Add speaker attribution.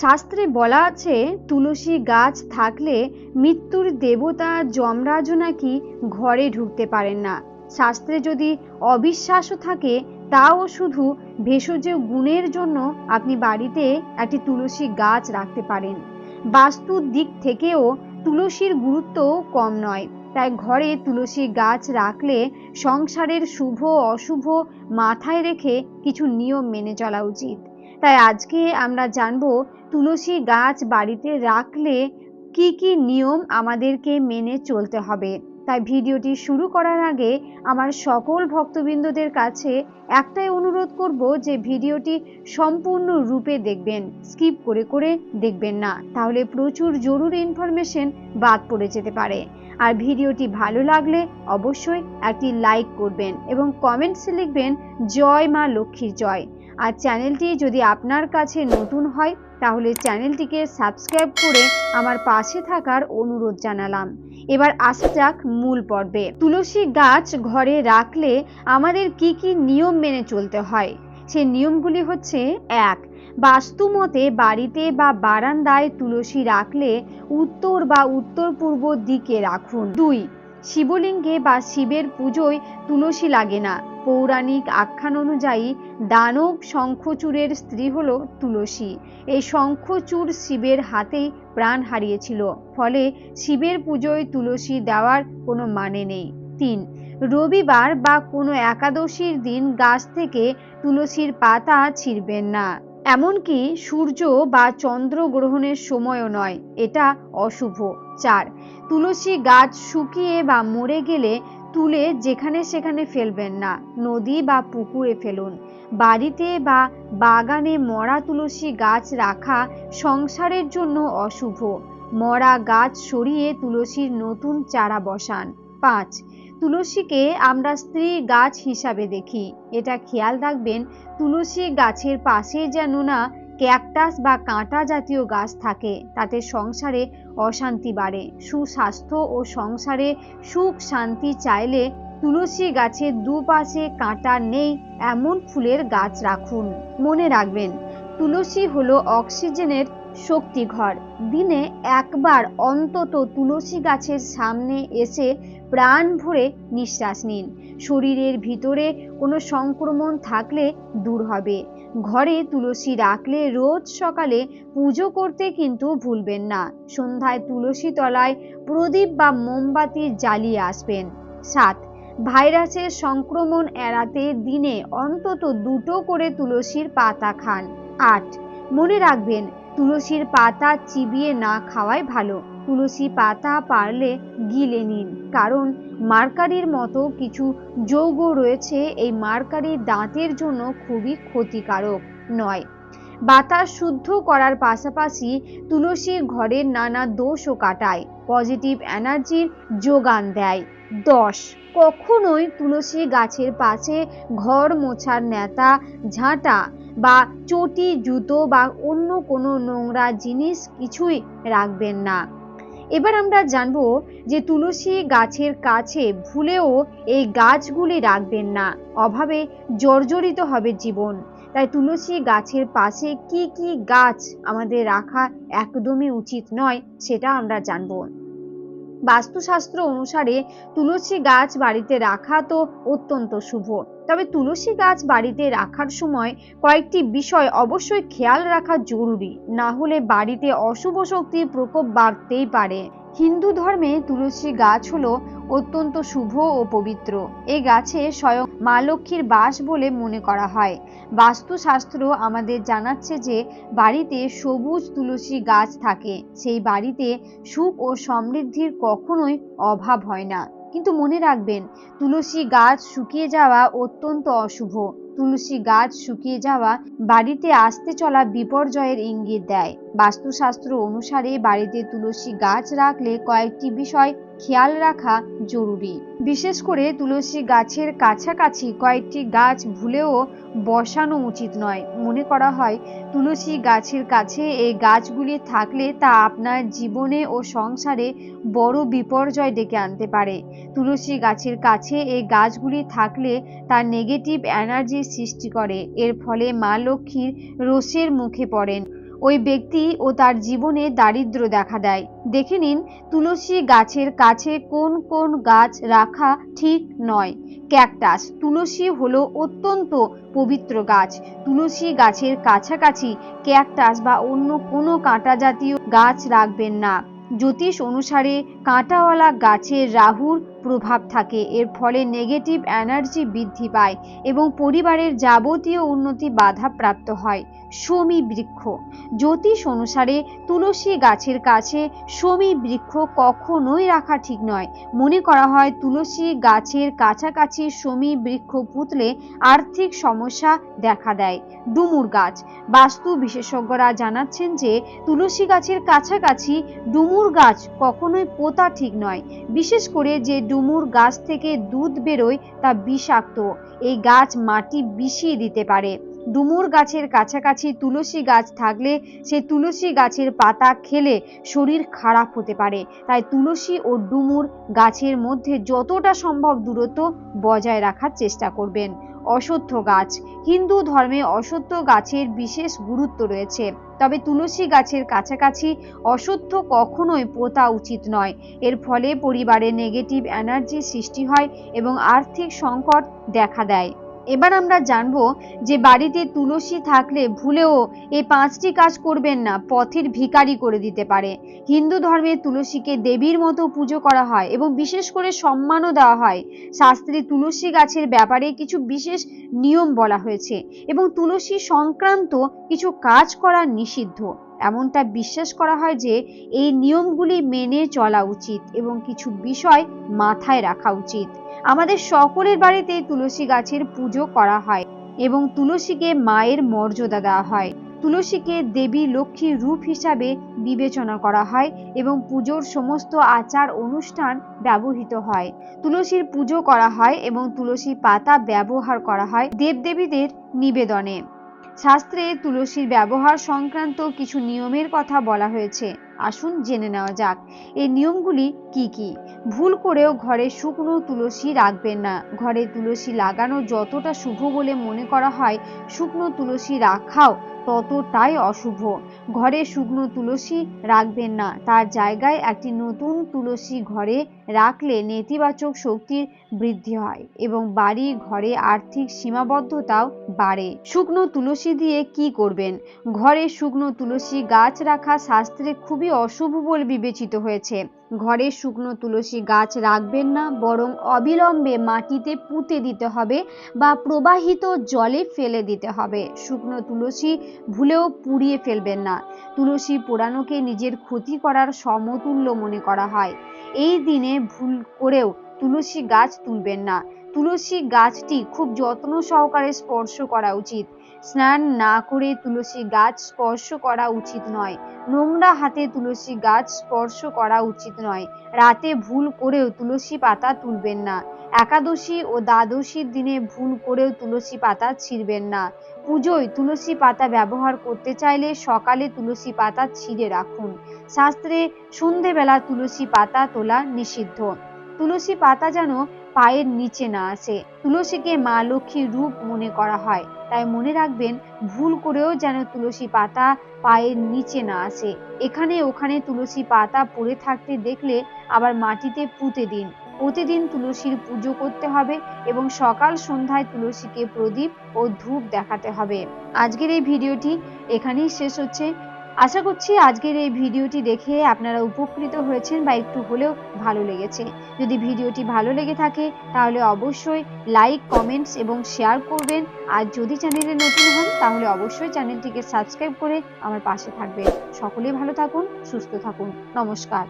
Speaker 1: শাস্ত্রে বলা আছে, তুলসী গাছ থাকলে মৃত্যুর দেবতা যমরাজও নাকি ঘরে ঢুকতে পারেন না। শাস্ত্রে যদি অবিশ্বাসও থাকে, তাও শুধু ভেষজ গুণের জন্য আপনি বাড়িতে একটি তুলসী গাছ রাখতে পারেন। বাস্তুর দিক থেকেও তুলসীর গুরুত্ব কম নয়। তাই ঘরে তুলসী গাছ রাখলে সংসারের শুভ, অশুভ মাথায় রেখে কিছু নিয়ম মেনে চলা উচিত। তাই আজকে আমরা জানব, তুলসী গাছ বাড়িতে রাখলে কি কি নিয়ম আমাদেরকে মেনে চলতে হবে। তাই ভিডিওটি শুরু করার আগে আমার সকল ভক্তবৃন্দদের কাছে একটাই অনুরোধ করব যে ভিডিওটি সম্পূর্ণ রূপে দেখবেন, স্কিপ করে করে দেখবেন না। তাহলে প্রচুর জরুরি ইনফরমেশন বাদ পড়ে যেতে পারে। আর ভিডিওটি ভালো লাগলে অবশ্যই একটি লাইক করবেন এবং কমেন্টসে লিখবেন, জয় মা লক্ষ্মীর জয়। আর চ্যানেলটি যদি আপনার কাছে নতুন হয়, তাহলে চ্যানেলটিকে সাবস্ক্রাইব করে আমার পাশে থাকার অনুরোধ জানালাম। এবার আসা যাক মূল পর্বে। তুলসী গাছ ঘরে রাখলে আমাদের কি কি নিয়ম মেনে চলতে হয়? সে নিয়মগুলি হচ্ছে, এক বাস্তু মতে বাড়িতে বা বারান্দায় তুলসী রাখলে উত্তর বা উত্তর পূর্ব দিকে রাখুন। দুই শিবলিঙ্গে বা শিবের পুজোয় তুলসী লাগে না। পৌরাণিক আখ্যান অনুযায়ী দানব শঙ্খচূড়ের স্ত্রী হল তুলসী। এই শঙ্খচূড় শিবের হাতেই প্রাণ হারিয়েছিল। ফলে শিবের পুজোয় তুলসী দেওয়ার কোনো মানে নেই। তিন, রবিবার বা কোনো একাদশীর দিন গাছ থেকে তুলসীর পাতা ছিঁড়বেন না। এমনকি সূর্য বা চন্দ্র গ্রহণের সময়ও নয়, এটা অশুভ। চার, তুলসী গাছ শুকিয়ে বা মরে গেলে তুলে যেখানে সেখানে ফেলবেন না, নদী বা পুকুরে ফেলুন। বাড়িতে বা বাগানে মরা তুলসী গাছ রাখা সংসারের জন্য অশুভ। মরা গাছ সরিয়ে তুলসীর নতুন চারা বসান। পাঁচ তুলসীকে আমরা স্ত্রী গাছ হিসাবে দেখি। এটা খেয়াল রাখবেন, তুলসী গাছের পাশে যেন না ক্যাকটাস বা কাঁটা জাতীয় গাছ থাকে। তাতে সংসারে অশান্তি বাড়ে। সুস্বাস্থ্য ও সংসারে সুখ শান্তি চাইলে তুলসী গাছের দুপাশে কাঁটা নেই এমন ফুলের গাছ রাখুন। মনে রাখবেন, তুলসী হলো অক্সিজেনের শক্তিঘর দিনে একবার অন্তত তুলসী গাছের সামনে এসে প্রাণ ভরে নিঃশ্বাস নিন। শরীরের ভিতরে কোনো সংক্রমণ থাকলে দূর হবে। ঘরে তুলসী রাখলে রোজ সকালে পুজো করতে কিন্তু ভুলবেন না। সন্ধ্যায় তুলসী তলায় প্রদীপ বা মোমবাতি জ্বালিয়ে আসবেন। সাত, ভাইরাসের সংক্রমণ এড়াতে দিনে অন্তত দুটো করে তুলসীর পাতা খান। আট, মনে রাখবেন তুলসীর পাতা চিবিয়ে না খাওয়াই ভালো। তুলসী পাতা পারলে গিলে নিন, কারণ মার্কারির মতো কিছু যৌগ রয়েছে, এই মার্কারি দাঁতের জন্য খুবই ক্ষতিকারক নয়। বাতাস শুদ্ধ করার পাশাপাশি তুলসী ঘরের নানা দোষও কাটায়, পজিটিভ এনার্জির যোগান দেয়। দশ। কখনোই তুলসী গাছের পাশে ঘর মোছার নেতা ঝাঁটা বা চটি, জুতো বা অন্য কোনো নোংরা জিনিস কিছুই রাখবেন না। এবার আমরা জানব যে তুলসী গাছের কাছে ভুলেও এই গাছগুলি রাখবেন না। অভাবে জর্জরিত হবে জীবন। তাই তুলসী গাছের পাশে কি কি গাছ আমাদের রাখা একদমই উচিত নয় সেটা আমরা জানব। বাস্তুশাস্ত্র অনুসারে তুলসী গাছ বাড়িতে রাখা তো অত্যন্ত শুভ। তবে তুলসী গাছ বাড়িতে রাখার সময় কয়েকটি বিষয় অবশ্যই খেয়াল রাখা জরুরি। না হলে বাড়িতে অশুভ শক্তির প্রকোপ বাড়তেই পারে। হিন্দু ধর্মে তুলসী গাছ হলো অত্যন্ত শুভ ও পবিত্র। এ গাছে স্বয়ং মা লক্ষ্মীর বাস বলে মনে করা হয়। বাস্তুশাস্ত্র আমাদের জানাচ্ছে যে বাড়িতে সবুজ তুলসী গাছ থাকে। সেই বাড়িতে সুখ ও সমৃদ্ধির কখনোই অভাব হয় না। কিন্তু মনে রাখবেন, তুলসী গাছ শুকিয়ে যাওয়া অত্যন্ত অশুভ। তুলসী গাছ শুকিয়ে যাওয়া বাড়িতে আসতে চলা বিপর্যয়ের ইঙ্গিত দেয়। বাস্তুশাস্ত্র অনুসারে বাড়িতে তুলসী গাছ রাখলে কয়েকটি বিষয় খেয়াল রাখা জরুরি। বিশেষ করে তুলসী গাছের কাছাকাছি কয়েকটি গাছ ভুলেও বসানো উচিত নয়। মনে করা হয়, তুলসী গাছের কাছে এই গাছগুলি থাকলে তা আপনার জীবনে ও সংসারে বড় বিপর্যয় ডেকে আনতে পারে। তুলসী গাছের কাছে এই গাছগুলি থাকলে তার নেগেটিভ এনার্জি সৃষ্টি করে। এর ফলে মা লক্ষ্মীর রোষের মুখে পড়েন। ওই ব্যক্তি ও তার জীবনে দারিদ্র্য দেখা দেয়। দেখে নিন, তুলসী গাছের কাছে কোন কোন গাছ রাখা ঠিক নয়। ক্যাকটাস, তুলসী হলো অত্যন্ত পবিত্র গাছ। তুলসী গাছের কাছাকাছি ক্যাকটাস বা অন্য কোনো কাঁটা জাতীয় গাছ রাখবেন না। জ্যোতিষ অনুসারে কাঁটাওয়ালা গাছের রাহুর প্রভাব থাকে, এর ফলে নেগেটিভ এনার্জি বৃদ্ধি পায় এবং পরিবারের যাবতীয় উন্নতি বাধাপ্রাপ্ত হয়। শমী বৃক্ষ। জ্যোতিষ অনুসারে তুলসী গাছের কাছে শমী বৃক্ষ কখনোই রাখা ঠিক নয়। মনে করা হয় তুলসী গাছের কাছাকাছি শমী বৃক্ষ পুতলে আর্থিক সমস্যা দেখা দেয়। ডুমুর গাছ। বাস্তু বিশেষজ্ঞরা জানাচ্ছেন যে তুলসী গাছের কাছাকাছি ডুমুর গাছ কখনোই পোতা ঠিক নয়। বিশেষ করে যে ডুমুর গাছ থেকে দুধ বেরোয় তা বিষাক্ত। এই গাছ মাটি বিষিয়ে দিতে পারে। ডুমুর গাছের কাছাকাছি তুলসী গাছ থাকলে সেই তুলসী গাছের পাতা খেলে শরীর খারাপ হতে পারে। তাই তুলসী ও ডুমুর গাছের মধ্যে যতটা সম্ভব দূরত্ব বজায় রাখার চেষ্টা করবেন। অশ্বত্থ গাছ, হিন্দু ধর্মে অশ্বত্থ গাছের বিশেষ গুরুত্ব রয়েছে। তবে তুলসী গাছের কাছাকাছি অশ্বত্থ কখনোই পোতা উচিত নয়। এর ফলে পরিবারে নেগেটিভ এনার্জি সৃষ্টি হয় এবং আর্থিক সংকট দেখা দেয়। এবার আমরা জানব যে বাড়িতে তুলসী থাকলে ভুলেও এই পাঁচটি কাজ করবেন না, পথের ভিখারি করে দিতে পারে। হিন্দু ধর্মে তুলসীকে দেবীর মতো পুজো করা হয় এবং বিশেষ করে সম্মানও দেওয়া হয়। শাস্ত্রে তুলসী গাছের ব্যাপারে কিছু বিশেষ নিয়ম বলা হয়েছে এবং তুলসী সংক্রান্ত কিছু কাজ করা নিষিদ্ধ। এমনটা বিশ্বাস করা হয় যে এই নিয়মগুলি মেনে চলা উচিত এবং কিছু বিষয় মাথায় রাখা উচিত। আমাদের সকলের বাড়িতে তুলসী গাছের পুজো করা হয় এবং তুলসীকে মায়ের মর্যাদা দেওয়া হয়। তুলসীকে দেবী লক্ষ্মীর রূপ হিসাবে বিবেচনা করা হয় এবং পুজোর সমস্ত আচার অনুষ্ঠান ব্যবহৃত হয়। তুলসীর পুজো করা হয় এবং তুলসী পাতা ব্যবহার করা হয় দেবদেবীদের নিবেদনে। শাস্ত্রে তুলসীর ব্যবহার সংক্রান্ত কিছু নিয়মের কথা বলা হয়েছে। আসুন জেনে নেওয়া যাক, এই নিয়মগুলি কি কি? ভুল করেও ঘরে শুকনো তুলসী রাখবেন না। ঘরে তুলসী লাগানো যতটা শুভ বলে মনে করা হয়, শুকনো তুলসী রাখাও ততটাই অশুভ। ঘরে শুকনো তুলসী রাখবেন না, তার জায়গায় একটি নতুন তুলসী ঘরে রাখলে নেতিবাচক শক্তির বৃদ্ধি হয় এবং বাড়ি ঘরে আর্থিক সীমাবদ্ধতাও বাড়ে। শুকনো তুলসী দিয়ে কি করবেন? ঘরে শুকনো তুলসী গাছ রাখা শাস্ত্রে খুবই অশুভ বলে বিবেচিত হয়েছে। ঘরে শুকনো তুলসী গাছ রাখবেন না, বরং অবিলম্বে মাটিতে পুঁতে দিতে হবে বা প্রবাহিত জলে ফেলে দিতে হবে। শুকনো তুলসী ভুলেও পুড়িয়ে ফেলবেন না। তুলসী পোড়ানোকে নিজের ক্ষতি করার সমতুল্য মনে করা হয়। এই দিনে ভুল করেও তুলসী গাছ তুলবেন না। তুলসী গাছটি খুব যত্ন সহকারে স্পর্শ করা উচিত। স্নান না করে তুলসী গাছ স্পর্শ করা উচিত নয়। নোংরা হাতে তুলসী গাছ স্পর্শ করা উচিত নয়। রাতে ভুল করেও তুলসী পাতা তুলবেন না। একাদশী ও দ্বাদশীর দিনে ভুল করেও তুলসী পাতা ছিঁড়বেন না। পুজোয় তুলসী পাতা ব্যবহার করতে চাইলে সকালে তুলসী পাতা ছিঁড়ে রাখুন। শাস্ত্রে সন্ধেবেলা তুলসী পাতা তোলা নিষিদ্ধ। তুলসী পাতা যেন পায়ের নিচে না আসে। তুলসীকে মা লক্ষ্মীর রূপ মনে করা হয়। তাই মনে রাখবেন, ভুল করেও যেন তুলসী পাতা পায়ের নিচে না আসে। এখানে ওখানে তুলসী পাতা পড়ে থাকতে দেখলে আবার মাটিতে পুঁতে দিন। প্রতিদিন তুলসীর পুজো করতে হবে এবং সকাল সন্ধ্যায় তুলসীকে প্রদীপ ও ধূপ দেখাতে হবে। আজকের এই ভিডিওটি এখানেই শেষ হচ্ছে। আশা করছি আজকের এই ভিডিওটি দেখে আপনারা উপকৃত হয়েছেন বা একটু হলেও ভালো লেগেছে। যদি ভিডিওটি ভালো লেগে থাকে, তাহলে অবশ্যই লাইক কমেন্টস এবং শেয়ার করবেন। আর যদি চ্যানেলে নতুন হন, তাহলে অবশ্যই চ্যানেলটিকে সাবস্ক্রাইব করে আমার পাশে থাকবেন। সকলে ভালো থাকুন, সুস্থ থাকুন। নমস্কার।